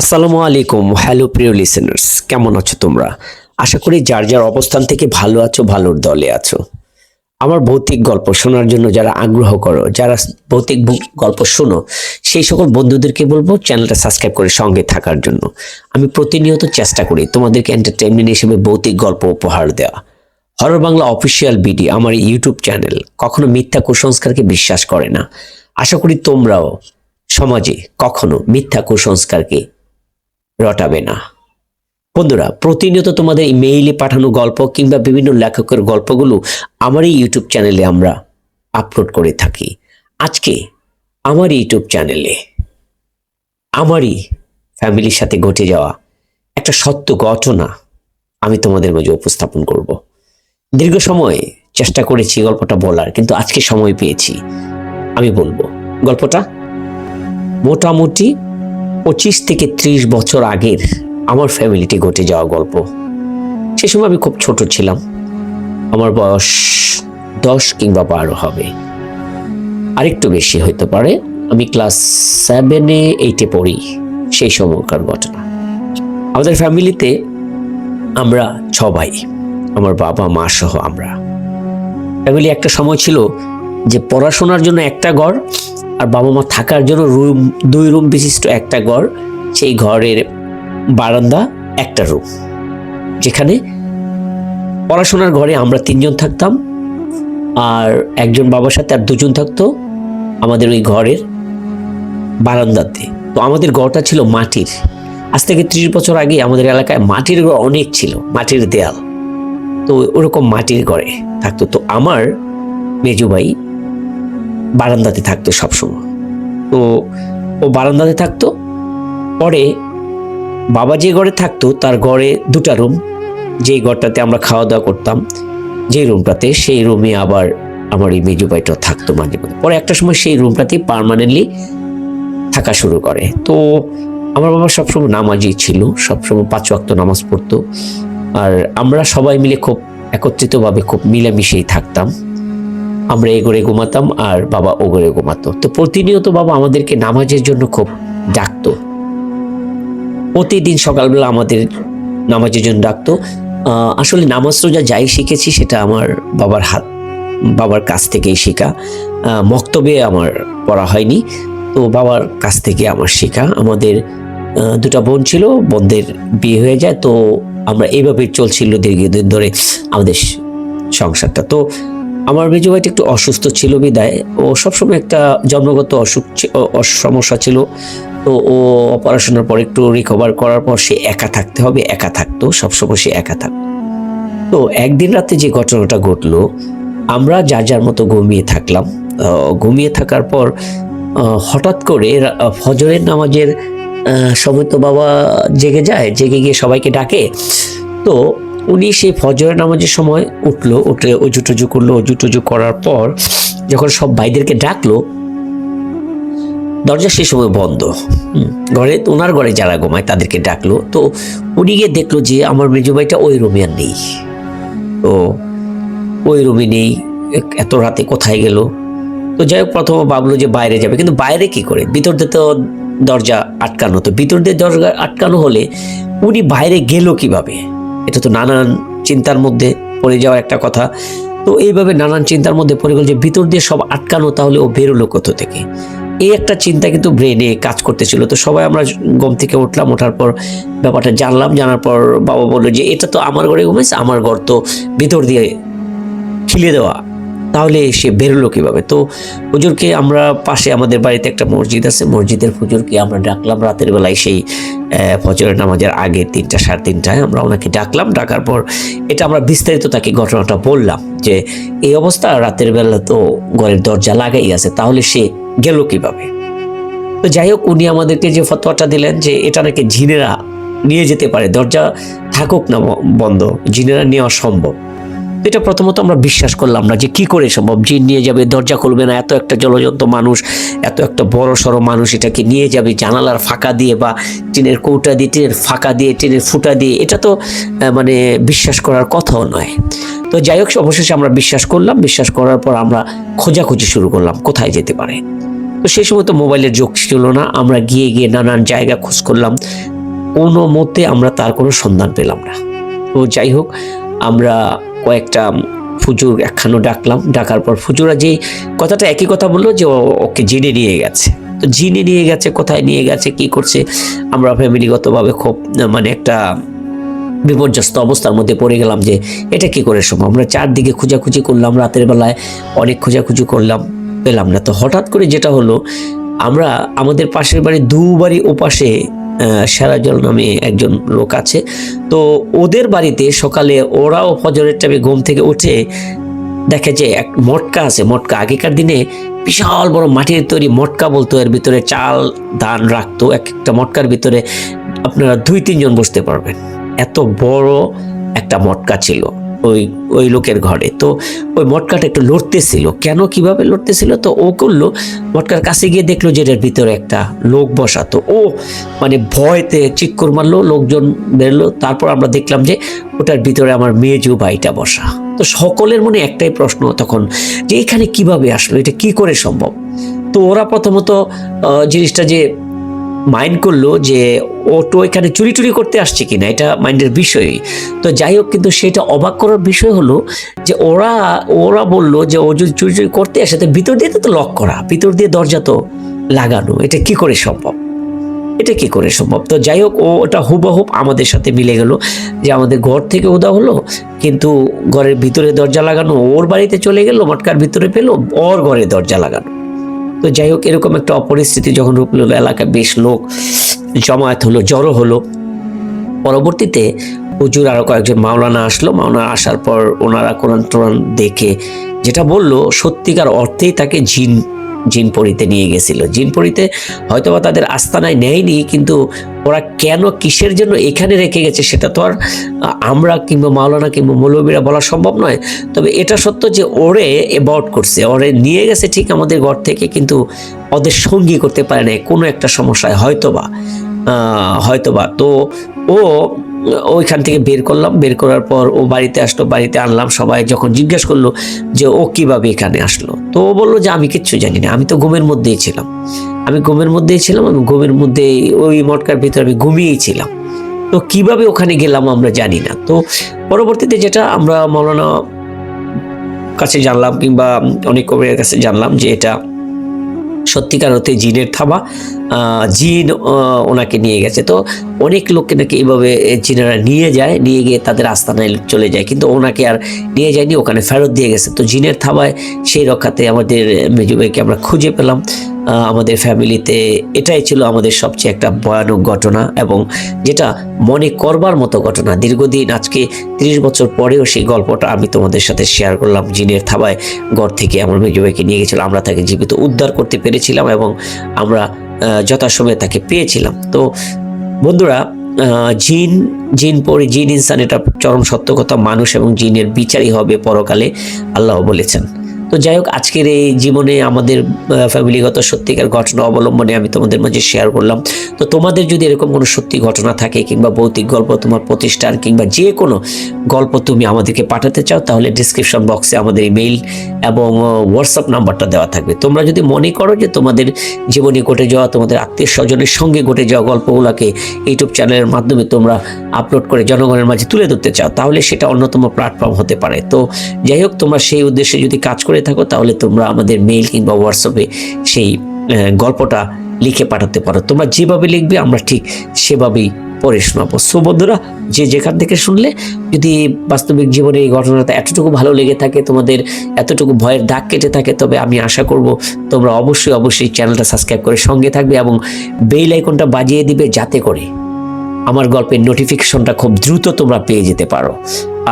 আসসালামু আলাইকুম, হ্যালো প্রিয় লিসেনার্স কেমন আছো তোমরা? আশা করি যার যার অবস্থান থেকে ভালো আছো, ভালোর দলে আছো। আমার ভৌতিক গল্প শোনার জন্য যারা আগ্রহ করো, যারা ভৌতিক গল্প শোনো, সেই সকল বন্ধুদেরকে বলব চ্যানেলটা সাবস্ক্রাইব করে সঙ্গে থাকার জন্য। আমি প্রতিনিয়ত চেষ্টা করি তোমাদেরকে এন্টারটেনমেন্ট হিসেবে ভৌতিক গল্প উপহার দেওয়া। হরর বাংলা অফিসিয়াল বিডি আমার ইউটিউব চ্যানেল কখনো মিথ্যা কুসংস্কারকে বিশ্বাস করে না। আশা করি তোমরাও সমাজে কখনো মিথ্যা কুসংস্কারকে রটাবে না। বন্ধুরা, প্রতিনিয়ত তোমাদের ইমেইলে পাঠানো গল্প কিংবা বিভিন্ন লেখকের গল্পগুলো আমার এই ইউটিউব চ্যানেলে আমরা আপলোড করে থাকি। আজকে আমার ইউটিউব চ্যানেলে আমারই ফ্যামিলির সাথে ঘটে যাওয়া একটা সত্য ঘটনা আমি তোমাদের মাঝে উপস্থাপন করব। দীর্ঘ সময় চেষ্টা করেছি গল্পটা বলার, কিন্তু আজকে সময় পেয়েছি। আমি বলব, গল্পটা মোটামুটি পঁচিশ থেকে ত্রিশ বছর আগের আমার ফ্যামিলিতে ঘটে যাওয়া গল্প। সে সময় আমি খুব ছোট ছিলাম। আমার বয়স দশ কিংবা বারো হবে। আরেকটু বেশি হইতে পারে, আমি ক্লাস সেভেনে এইটে পড়ি। সেই সময়কার ঘটনা। আমাদের ফ্যামিলিতে আমরা ভাই আমার বাবা, মা সহ আমরা। ফ্যামিলি একটা সময় ছিল যে পড়াশোনার জন্য একটা ঘর আর বাবা মা থাকার জন্য রুম, দুই রুম বিশিষ্ট একটা ঘর, সেই ঘরের বারান্দা, একটা রুম। যেখানে পড়াশোনার ঘরে আমরা তিনজন থাকতাম, আর একজন বাবার সাথে আর দুজন থাকতো আমাদের ওই ঘরের বারান্দাতে। তো আমাদের ঘরটা ছিল মাটির। আজ থেকে ত্রিশ বছর আগে আমাদের এলাকায় মাটির ঘর অনেক ছিল, মাটির দেয়াল। তো ওরকম মাটির ঘরে থাকতো। তো আমার মেজু ভাই বারান্দাতে থাকতো সবসময়। তো ও বারান্দাতে থাকতো, পরে বাবা যে ঘরে থাকতো তার ঘরে দুটা রুম, যেই ঘরটাতে আমরা খাওয়া দাওয়া করতাম যে রুমটাতে সেই রুমে আবার আমার এই মেজু ভাইটা থাকতো মাঝে মধ্যে। পরে একটা সময় সেই রুমটাতেই পার্মানেন্টলি থাকা শুরু করে। তো আমার বাবা সবসময় নামাজই ছিল, সবসময় পাঁচ ওয়াক্ত নামাজ পড়তো। আর আমরা সবাই মিলে খুব একত্রিতভাবে খুব মিলেমিশেই থাকতাম। আমরা এগোরে ঘুমাতাম আর বাবা ও ঘরে ঘুমাতো। তো প্রতিনিয়ত বাবা আমাদেরকে নামাজের জন্য খুব ডাকতো। প্রতিদিন সকালবেলা আমাদের নামাজের জন্য ডাকতো। আসলে নামাজ রোজা যাই শিখেছি সেটা আমার বাবার হাত, বাবার কাছ থেকেই শেখা। মক্তবে আমার পড়া হয়নি। তো বাবার কাছ থেকে আমার শেখা। আমাদের দুটা বোন ছিল, বোনদের বিয়ে হয়ে যায়। তো আমরা এইভাবে চলছিল দীর্ঘদিন ধরে আমাদের সংসারটা। তো আমার মেজো ভাইটা একটু অসুস্থ ছিল বিদায়। ও সবসময় একটা জন্মগত অসুখ সমস্যা ছিল। তো ও অপারেশনের পর একটু রিকভার করার পর সে একা থাকতে হবে, একা থাকতো, সবসময় সে একা থাকতো। তো একদিন রাতে যে ঘটনাটা ঘটলো, আমরা যার যার মতো ঘুমিয়ে থাকলাম। ঘুমিয়ে থাকার পর হঠাৎ করে ফজরের নামাজের সময় তো বাবা জেগে যায়, জেগে গিয়ে সবাইকে ডাকে। তো উনি সেই ফজরের নামাজের সময় উঠল, উঠে অজু টজু করল। অজু টজু করার পর যখন সব ভাইদেরকে ডাকলো, দরজা সেই সময় বন্ধ। ঘরে ওনার ঘরে যারা ঘুমায় তাদেরকে ডাকলো। তো উনি গিয়ে দেখল যে আমার মেজো ভাইটা ওই রুমে আর নেই। তো ওই রুমে নেই, এত রাতে কোথায় গেল? তো যাই হোক, প্রথমে ভাবলো যে বাইরে যাবে। কিন্তু বাইরে কি করে? ভিতর দিয়ে তো দরজা আটকানো। তো ভিতর দিয়ে দরজা আটকানো হলে উনি বাইরে গেল কীভাবে? এটা তো নানান চিন্তার মধ্যে পড়ে যাওয়ার একটা কথা। তো এইভাবে নানান চিন্তার মধ্যে পড়ে গেল যে ভিতর দিয়ে সব আটকানো, তাহলে ও বেরোলো কোথা থেকে? এই একটা চিন্তা কিন্তু ব্রেনে কাজ করতেছিল। তো সবাই আমরা গম থেকে উঠলাম, ওঠার পর ব্যাপারটা জানলাম, জানার পর বাবা বলল যে, এটা তো আমার ঘরে ঘুমাইছে, আমার ঘর তো ভিতর দিয়ে খিলে দেওয়া। তাহলে সে বেরোলো কীভাবে? তো হুজুরকে আমরা পাশে আমাদের বাড়িতে একটা মসজিদ আছে, মসজিদের হুজুরকে আমরা ডাকলাম। রাতের বেলায় সেই ফজরের নামাজের আগে তিনটা, সাড়ে তিনটায় আমরা ওনাকে ডাকলাম। ডাকার পর এটা আমরা বিস্তারিত তাকে ঘটনাটা বললাম যে, এই অবস্থা, রাতের বেলা তো ঘরের দরজা লাগাই আছে, তাহলে সে গেল কীভাবে? তো যাই হোক, উনি আমাদেরকে যে ফতোয়াটা দিলেন যে, এটা নাকি জিনেরা নিয়ে যেতে পারে, দরজা থাকুক না বন্ধ, জিনেরা নেওয়া সম্ভব। এটা প্রথমত আমরা বিশ্বাস করলাম না যে কি করে সম্ভব? জিন নিয়ে যাবে, দরজা খুলবে না, এত একটা জলজন্ত মানুষ, এত একটা বড় সড়ো মানুষ এটাকে নিয়ে যাবে, জানালার ফাঁকা দিয়ে বা টিনের কৌটা দিয়ে, টিনের ফাঁকা দিয়ে, টিনের ফুটা দিয়ে, এটা তো মানে বিশ্বাস করার কথাও নয়। তো যাই হোক, অবশেষে আমরা বিশ্বাস করলাম, বিশ্বাস করার পর আমরা খোঁজাখুঁজি শুরু করলাম, কোথায় যেতে পারে। তো সেই সময় তো মোবাইলের যোগ ছিল না, আমরা গিয়ে গিয়ে নানান জায়গা খোঁজ করলাম। কোনো মতে আমরা তার কোনো সন্ধান পেলাম না। তো যাই হোক আমরা কয়েকটা ফুজুর একখানো ডাকলাম। ডাকার পর ফুজুরা যে কথাটা একই কথা বলল যে ওকে জিনে নিয়ে গেছে। তো জিনে নিয়ে গেছে, কোথায় নিয়ে গেছে, কি করছে, আমরা ফ্যামিলিগতভাবে খুব মানে একটা বিপর্যস্ত অবস্থার মধ্যে পড়ে গেলাম যে এটা কি করে সম্ভব? আমরা চারদিকে খোঁজাখুঁজি করলাম, রাতের বেলায় অনেক খোঁজাখুঁজি করলাম, পেলাম না। তো হঠাৎ করে যেটা হলো, আমরা আমাদের পাশের বাড়ি দু বাড়ি ওপাশে সেরাজল নামে একজন লোক আছে। তো ওদের বাড়িতে সকালে ওরাও ফজরের টাইমে ঘুম থেকে উঠে দেখে যে এক মটকা আছে, মটকা। আগেকার দিনে বিশাল বড় মাটির তৈরি মটকা বলতো, এর ভিতরে চাল, ধান রাখতো, এক একটা মটকার ভিতরে আপনারা দুই তিনজন বসতে পারবেন। এত বড় একটা মটকা ছিল। ওই ওই লোকের ঘরে। তো ওই মটকাটা একটু লড়তেছিল। কেন কীভাবে লড়তেছিল? তো ও করল, মটকার কাছে গিয়ে দেখল যে এটার ভিতরে একটা লোক বসা। তো ও মানে ভয়তে চিক্কর মারলো, লোকজন বেরলো তারপর আমরা দেখলাম যে ওটার ভিতরে আমার মেজু ভাইটা বসা। তো সকলের মনে একটাই প্রশ্ন তখন, যে এখানে কীভাবে আসলো? এটা কি করে সম্ভব? তো ওরা প্রথমত জিনিসটা যে মাইন্ড করল যে, ও তো এখানে চুরি টুরি করতে আসছে কিনা? এটা মাইন্ডের বিষয়। তো যাই হোক, কিন্তু সেটা অবাক করার বিষয় হলো যে, ওরা ওরা বলল যে, ও যদি চুরি চুরি করতে আসে, তো ভিতর দিয়ে তো লক করা। ভিতর দিয়ে দরজা তো লাগানো। এটা কি করে সম্ভব? এটা কি করে সম্ভব? তো যাই হোক, ও ওটা হুবহুব আমাদের সাথে মিলে গেল যে, আমাদের ঘর থেকে উদা হলো, কিন্তু ঘরের ভিতরে দরজা লাগানো, ওর বাড়িতে চলে গেল, মটকার ভিতরে পেল ওর ঘরে দরজা লাগানো। তো যাই হোক, এরকম একটা অপরিস্থিতি যখন রূপ নিল এলাকায় বেশ লোক জমায়েত হলো, জড়ো হলো। পরবর্তীতে হুজুর আরও কয়েকজন মাওলানা আসলো। মাওলানা আসার পর ওনারা কোরআন টোরান দেখে যেটা বলল, সত্যিকার অর্থেই তাকে জিন জিন পরিতে নিয়ে গেছিল। জিন পরিতে হয়তোবা তাদের আস্তানায় নেয়নি, কিন্তু ওরা কেন কিসের জন্য এখানে রেখে গেছে সেটা তো আর আমরা কিংবা মাওলানা কিংবা মৌলবীরা বলা সম্ভব নয়। তবে এটা সত্য যে ওরে এবাউট করছে, ওরে নিয়ে গেছে ঠিক আমাদের ঘর থেকে, কিন্তু ওদের সঙ্গী করতে পারে না কোনো একটা সমস্যায় হয়তোবা হয়তোবা। তো ও ওইখান থেকে বের করলাম। বের করার পর ও বাড়িতে আসলো, বাড়িতে আনলাম। সবাই যখন জিজ্ঞেস করল যে ও কীভাবে এখানে আসলো, তো ও বলল যে আমি কিচ্ছু জানি না, আমি তো ঘুমের মধ্যেই ছিলাম। আমি ঘুমের মধ্যেই ছিলাম, আমি ঘুমের মধ্যে ওই মটকার ভিতরে আমি ঘুমিয়েই ছিলাম। তো কীভাবে ওখানে গেলাম আমরা জানি না। তো পরবর্তীতে যেটা আমরা মৌলানা কাছে জানলাম কিংবা অনেক কবিরের কাছে জানলাম যে এটা সত্যিকার অর্থে জিনের থাবা জিন ওনাকে নিয়ে গেছে। তো অনেক লোককে নাকি এইভাবে জিনেরা নিয়ে যায়, নিয়ে গিয়ে তাদের আস্তানায় চলে যায়। কিন্তু ওনাকে আর নিয়ে যায়নি, ওখানে ফেরত দিয়ে গেছে। তো জিনের থাবায় সেই রক্ষাতে আমাদের মেজুবাইকে আমরা খুঁজে পেলাম। আমাদের ফ্যামিলিতে এটাই ছিল আমাদের সবচেয়ে একটা ভয়ানক ঘটনা এবং যেটা মনে করবার মতো ঘটনা। দীর্ঘদিন আজকে তিরিশ বছর পরেও সেই গল্পটা আমি তোমাদের সাথে শেয়ার করলাম। জিনের থাবায় ঘর থেকে আমার মেজু ভাইকে নিয়ে গেছিল। আমরা তাকে জীবিত উদ্ধার করতে পেরেছিলাম এবং আমরা যথাসময়ে তাকে পেয়েছিলাম। তো বন্ধুরা জিন জিন পরি, জিন ইনসান এটা চরম সত্য কথা। মানুষ এবং জিনের বিচারই হবে পরকালে, আল্লাহ বলেছেন। তো যাই হোক, আজকের এই জীবনে আমাদের ফ্যামিলিগত সত্যিকার ঘটনা অবলম্বনে আমি তোমাদের মাঝে শেয়ার করলাম। তো তোমাদের যদি এরকম কোনো সত্যি ঘটনা থাকে কিংবা ভৌতিক গল্প তোমার প্রতিষ্ঠান কিংবা যে কোনো গল্প তুমি আমাদেরকে পাঠাতে চাও, তাহলে ডিসক্রিপশন বক্সে আমাদের ইমেইল এবং হোয়াটসঅ্যাপ নাম্বারটা দেওয়া থাকবে। তোমরা যদি মনে করো যে তোমাদের জীবনে ঘটে যাওয়া, তোমাদের আত্মীয় স্বজনের সঙ্গে ঘটে যাওয়া গল্পগুলোকে ইউটিউব চ্যানেলের মাধ্যমে তোমরা আপলোড করে জনগণের মাঝে তুলে ধরতে চাও, তাহলে সেটা অন্যতম প্ল্যাটফর্ম হতে পারে। তো যাই হোক, তোমরা সেই উদ্দেশ্যে যদি কাজ করে থাকো, তাহলে তোমরা আমাদের মেইল কিংবা হোয়াটসঅ্যাপে সেই গল্পটা লিখে পাঠাতে পারো। তোমরা যেভাবে লিখবে, আমরা ঠিক সেভাবেই পড়ে শোনাবো। সো বন্ধুরা, যে যেখান থেকে শুনলে, যদি বাস্তবিক জীবনে এই ঘটনাটা এতটুকু ভালো লেগে থাকে, তোমাদের এতটুকু ভয়ের দাগ কেটে থাকে, তবে আমি আশা করব তোমরা অবশ্যই অবশ্যই চ্যানেলটা সাবস্ক্রাইব করে সঙ্গে থাকবে এবং বেল আইকনটা বাজিয়ে দিবে যাতে করে আমার গল্পের নোটিফিকেশনটা খুব দ্রুত তোমরা পেয়ে যেতে পারো।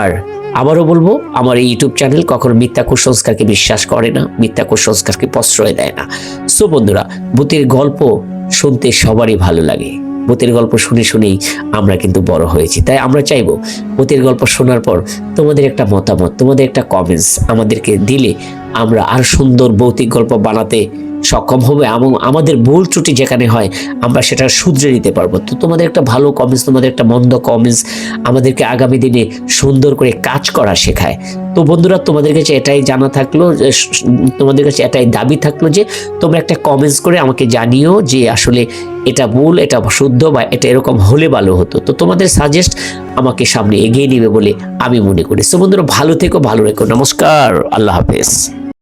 আর আবারও বলব, আমার এই ইউটিউব চ্যানেল কখনো মিথ্যা কুসংস্কারকে বিশ্বাস করে না, মিথ্যা কুসংস্কারকে প্রশ্রয় দেয় না। সো বন্ধুরা, ভূতের গল্প শুনতে সবারই ভালো লাগে। ভূতের গল্প শুনে শুনেই আমরা কিন্তু বড় হয়েছি। তাই আমরা চাইব, ভূতের গল্প শোনার পর তোমাদের একটা মতামত, তোমাদের একটা কমেন্টস আমাদেরকে দিলে আমরা আর সুন্দর ভৌতিক গল্প বানাতে সক্ষম হবে এবং আমাদের ভুল ত্রুটি যেখানে হয়, আমরা সেটা শুধরে নিতে পারব। তো তোমাদের একটা ভালো কমেন্টস তোমাদের একটা মন্দ কমেন্টস আমাদেরকে আগামী দিনে সুন্দর করে কাজ করা শেখায়। তো বন্ধুরা, তোমাদের কাছে এটাই জানা থাকল স- স- তোমাদের কাছে এটাই দাবি থাকল যে, তোমরা একটা কমেন্টস করে আমাকে জানিও যে আসলে এটা ভুল, এটা শুদ্ধ বা এটা এরকম হলে ভালো হতো। তো তোমাদের সাজেস্ট আমাকে সামনে এগিয়ে নেবে বলে আমি মনে করি। তো বন্ধুরা, ভালো থেকো, ভালো রেখো। নমস্কার, আল্লাহ হাফেজ।